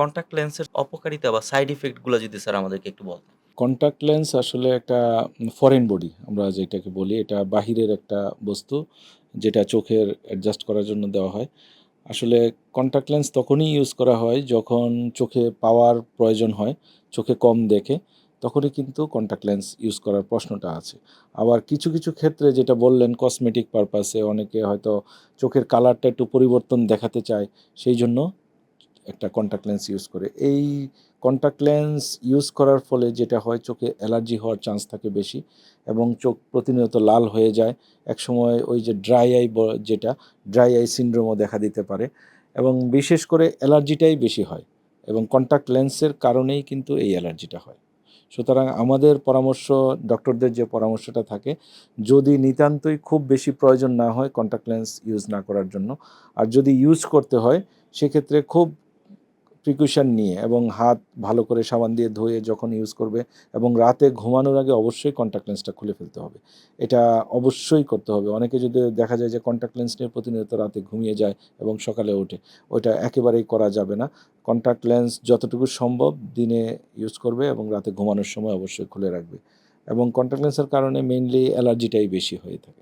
Contact লেন্সের অপকারিতা বা side ইফেক্টগুলো যদি স্যার আমাদেরকে একটু বলতেন। কন্টাক্ট লেন্স আসলে একটা ফরেন বডি আমরা যেটাকে বলি, এটা বাহিরের একটা বস্তু যেটা চোখের অ্যাডজাস্ট করার জন্য দেওয়া হয় আসলে কন্টাক্ট লেন্স তখনই ইউজ করা হয় যখন চোখে পাওয়ার প্রয়োজন হয়, চোখে কম দেখে, তখনই কিন্তু কন্টাক্ট লেন্স ইউজ করার প্রশ্নটা আছে আবার কিছু কিছু ক্ষেত্রে যেটা বললেন কসমেটিক পারপাসে অনেকে হয়তো চোখের কালারটা একটু পরিবর্তন দেখাতে চায়, সেই জন্য একটা কন্টাক্ট লেন্স ইউজ করে। এই কন্টাক্ট লেন্স ইউজ করার ফলে যেটা হয়, চোখে অ্যালার্জি হওয়ার চান্স থাকে বেশি এবং চোখ প্রতিনিয়ত লাল হয়ে যায়। একসময় ওই যে ড্রাই আই যেটা ড্রাই আই সিন্ড্রোমও দেখা দিতে পারে এবং বিশেষ করে অ্যালার্জিটাই বেশি হয় এবং কন্টাক্ট লেন্সের কারণেই কিন্তু এই অ্যালার্জিটা হয়। সুতরাং আমাদের পরামর্শ ডক্টরদের যে পরামর্শটা থাকে, যদি নিতান্তই খুব বেশি প্রয়োজন না হয় কন্টাক্ট লেন্স ইউজ না করার জন্য, আর যদি ইউজ করতে হয়, সেক্ষেত্রে খুব প্রিকশন নিয়ে এবং হাত ভালো করে সাবান দিয়ে ধুয়ে যখন ইউজ করবে এবং রাতে ঘুমানোর আগে অবশ্যই কন্ট্যাক্ট লেন্সটা খুলে ফেলতে হবে। এটা অবশ্যই করতে হবে। অনেকে যদি দেখা যায় যে কন্ট্যাক্ট লেন্স নিয়ে প্রতিনিয়ত রাতে ঘুমিয়ে যায় এবং সকালে ওঠে, ওইটা একেবারেই করা যাবে না। কন্ট্যাক্ট লেন্স যতটুকু সম্ভব দিনে ইউজ করবে এবং রাতে ঘুমানোর সময় অবশ্যই খুলে রাখবে। এবং কন্ট্যাক্ট লেন্সের কারণে মেইনলি অ্যালার্জিটাই বেশি হয়ে থাকে।